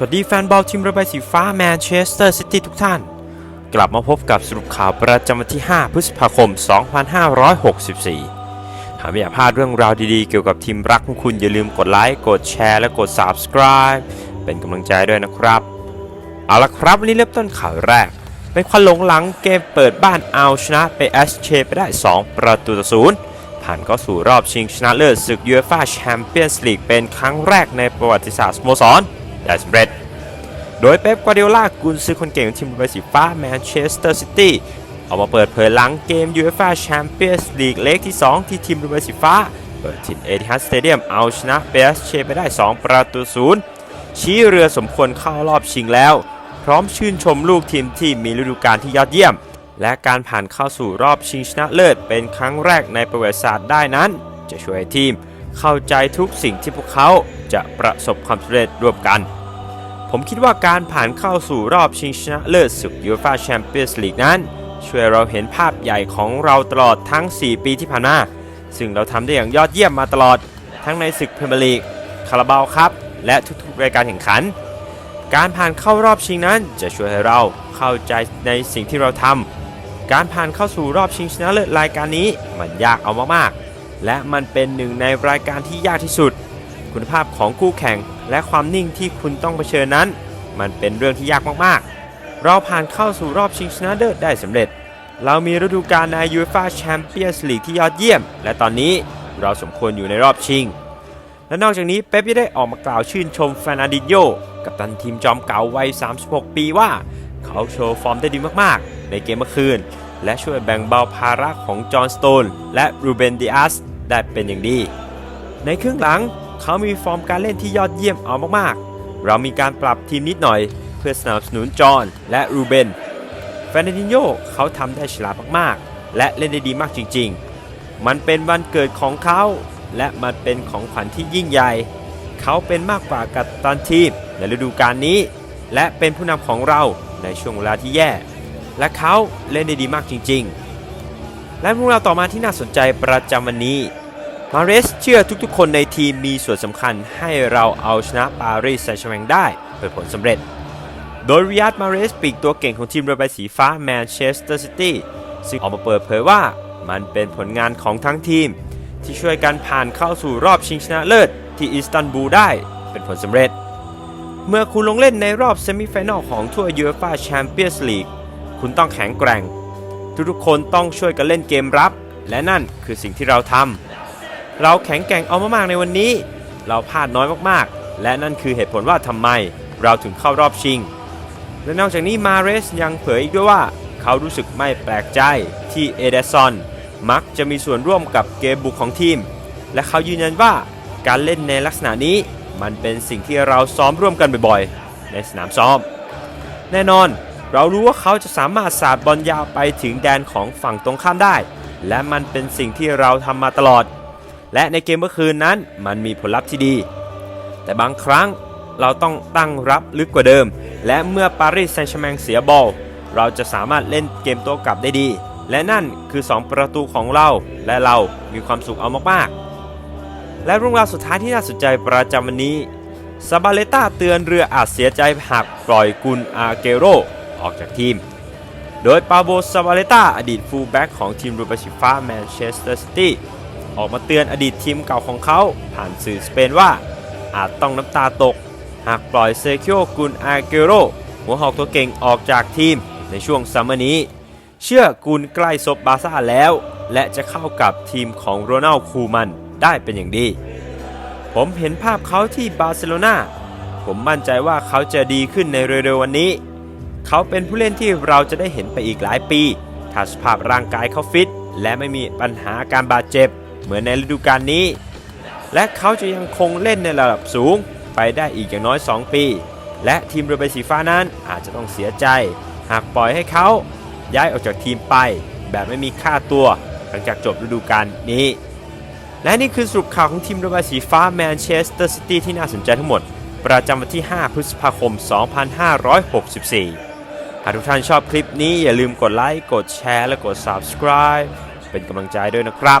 สวัสดีแฟนบอลทีมระบายสีฟ้าแมนเชสเตอร์ซิตี้ทุกท่าน กลับมาพบกับสรุปข่าวประจำวันที่ 5 พฤษภาคม 2564 หากไม่อยากพลาดเรื่องราวดีๆ เกี่ยวกับทีมรักของคุณอย่าลืมกดไลค์ กดแชร์ และกด Subscribe เป็นกำลังใจด้วยนะครับ เอาละครับ วันนี้เริ่มต้นข่าวแรก เป็นควันหลงหลังเกมเปิดบ้านเอาชนะไปแอสเชไปได้ 2 ประตูต่อศูนย์ผ่านเข้าสู่รอบชิงชนะเลิศศึกยูเอฟ่าแชมเปี้ยนส์ลีกเป็นครั้งแรกในประวัติศาสตร์สโมสร ได้สำเร็จ โดยเป๊ปกวาร์ดิโอลากุนซือคนเก่งของทีมใบสีฟ้าแมนเชสเตอร์ซิตี้ออกมาเปิดเผยหลังเกมยูเอฟ่าแชมเปี้ยนส์ลีกเลกที่ 2 ที่ทีมใบสีฟ้า เปิดถิ่นเอทิฮัดสเตเดียมเอาชนะเปสเชไปได้ 2 ประตูศูนย์ชี้เรือสมควรเข้ารอบชิงแล้ว พร้อมชื่นชมลูกทีมที่มีฤดูกาลที่ยอดเยี่ยม และการผ่านเข้าสู่รอบชิงชนะเลิศ เป็นครั้งแรกในประวัติศาสตร์ได้นั้น จะช่วยทีมเข้าใจทุกสิ่งที่พวกเขา จะประสบความสำเร็จร่วมกัน ผมคิดว่าการผ่านเข้าสู่รอบชิงชนะเลิศศึกยูฟ่าแชมเปี้ยนส์ลีกนั้น ช่วยเราเห็นภาพใหญ่ของเราตลอดทั้ง 4 ปีที่ผ่านมา ซึ่งเราทำได้อย่างยอดเยี่ยมมาตลอด ทั้งในศึกพรีเมียร์ลีกคาราบาวครับ และทุกๆรายการแข่งขัน การผ่านเข้ารอบชิงนั้นจะช่วยให้เราเข้าใจในสิ่งที่เราทำการผ่านเข้าสู่รอบชิงชนะเลิศรายการนี้มันยากเอามากๆและมันเป็นหนึ่งในรายการที่ยากที่สุด คุณภาพของคู่แข่ง และความนิ่งที่คุณต้องเผชิญนั้น มันเป็นเรื่องที่ยากมากๆ เราผ่านเข้าสู่รอบชิงชนะเลิศได้สำเร็จ เรามีฤดูกาลในยูฟ่าแชมเปี้ยนส์ลีกที่ยอดเยี่ยม และตอนนี้เราสมควรอยู่ในรอบชิง และนอกจากนี้เป๊ปยังได้ออกมากล่าวชื่นชมฟานาดินโยกับตันทีมจอมเก่าวัย 36 ปีว่า เขาโชว์ฟอร์มได้ดีมากๆ ในเกมเมื่อคืน และช่วยแบ่งเบาภาระของจอห์นสโตนและรูเบนดิอาสได้เป็นอย่างดี ในครึ่งหลัง เขามีฟอร์มการเล่นที่ยอดเยี่ยมเอามากๆ เรามีการปรับทีมนิดหน่อย เพื่อสนับสนุนจอห์นและรูเบนฟนดินโยเขาทำได้ฉลาดมากๆ และเล่นได้ดีมากจริง ๆ มันเป็นวันเกิดของเขา และมันเป็นของขวัญที่ยิ่งใหญ่ เขาเป็นมากกว่ากัปตันทีมในฤดูกาลนี้ และเป็นผู้นำของเราในช่วงเวลาที่แย่ และเขาเล่นได้ดีมากจริง ๆ และเรื่องราต่อมาที่น่าสนใจประจำวันนี้ มาเรสเชื่อทุกๆ คนในทีมมีส่วนสำคัญให้เราเอาชนะปารีสแซงต์แชงได้เป็นผลสำเร็จ โดยริยัดมาเรสปีกตัวเก่งของทีมเรือใบสีฟ้าแมนเชสเตอร์ซิตี้ซึ่งออกมาเปิดเผยว่ามันเป็นผลงานของทั้งทีม ที่ช่วยกันผ่านเข้าสู่รอบชิงชนะเลิศ ที่อิสตันบูลได้เป็นผลสำเร็จ เมื่อคุณลงเล่นในรอบเซมิไฟแนลของทั่วยูเอฟ่าแชมเปี้ยนส์ลีกคุณต้องแข็งแกร่ง ทุกๆคนต้องช่วยกันเล่นเกมรับ และนั่นคือสิ่งที่เราทำ เราแข็งแกร่งเอามากๆในวันนี้ เราพลาดน้อยมากๆ และนั่นคือเหตุผลว่าทำไมเราถึงเข้ารอบชิง และนอกจากนี้มาเรสยังเผยอีกด้วยว่า เขารู้สึกไม่แปลกใจที่เอเดซอนมักจะมีส่วนร่วมกับเกมบุกของทีม และเขายืนยันว่าการเล่นในลักษณะนี้มันเป็นสิ่งที่เราซ้อมร่วมกันบ่อยๆ ในสนามซ้อม แน่นอนเรารู้ว่าเขาจะสามารถสาดบอลยาวไปถึงแดนของฝั่งตรงข้ามได้ และมันเป็นสิ่งที่เราทำมาตลอด และในเกมเมื่อคืนนั้นมันมีผลลัพธ์ที่ดี แต่บางครั้งเราต้องตั้งรับลึกกว่าเดิม และเมื่อปารีสแซงต์แชร์แมงเสียบอล เราจะสามารถเล่นเกมโต้กลับได้ดี และนั่นคือ 2 ประตูของเรา และเรามีความสุขเอามากๆ และเรื่องราวสุดท้ายที่น่าสนใจประจำวันนี้ซาบาเลต้าเตือนเรืออาจเสียใจหากปล่อยกุนอาเกโรออกจากทีม โดยปาโบซาบาเลต้าอดีตฟูลแบ็กของทีมรูปชิฟ้าแมนเชสเตอร์ซิตี้ ออกมาเตือนอดีตทีมเก่าของเขา ผ่านสื่อสเปนว่า อาจต้องน้ำตาตก หากปล่อยเซคิโอกุนอาเกโรหัวหอกตัวเก่งออกจากทีมในช่วงซัมเมอร์นี้ เชื่อกุนใกล้ซบบาซ่าแล้ว และจะเข้ากับทีมของโรนัลคูมันได้เป็นอย่างดี ผมเห็นภาพเขาที่บาร์เซโลนาผมมั่นใจว่าเขาจะดีขึ้นในเร็วๆวันนี้ เขาเป็นผู้เล่นที่เราจะได้เห็นไปอีกหลายปี ถ้าสภาพร่างกายเขาฟิตและไม่มีปัญหาการบาดเจ็บ เหมือนในฤดูกาลนี้ และเขาจะยังคงเล่นในระดับสูงไปได้อีกอย่างน้อย 2 ปี และทีมเรือใบสีฟ้านั้นอาจจะต้องเสียใจ หากปล่อยให้เขาย้ายออกจากทีมไป แบบไม่มีค่าตัวหลังจากจบฤดูกาลนี้ และนี่คือสรุปข่าวของทีมเรือใบสีฟ้าแมนเชสเตอร์ซิตี้ที่น่าสนใจทั้งหมด ประจำวันที่ 5 พฤษภาคม 2564หากทุกท่านชอบคลิปนี้อย่าลืมกดไลค์ กดแชร์ และกด Subscribe เป็นกำลังใจด้วยนะครับ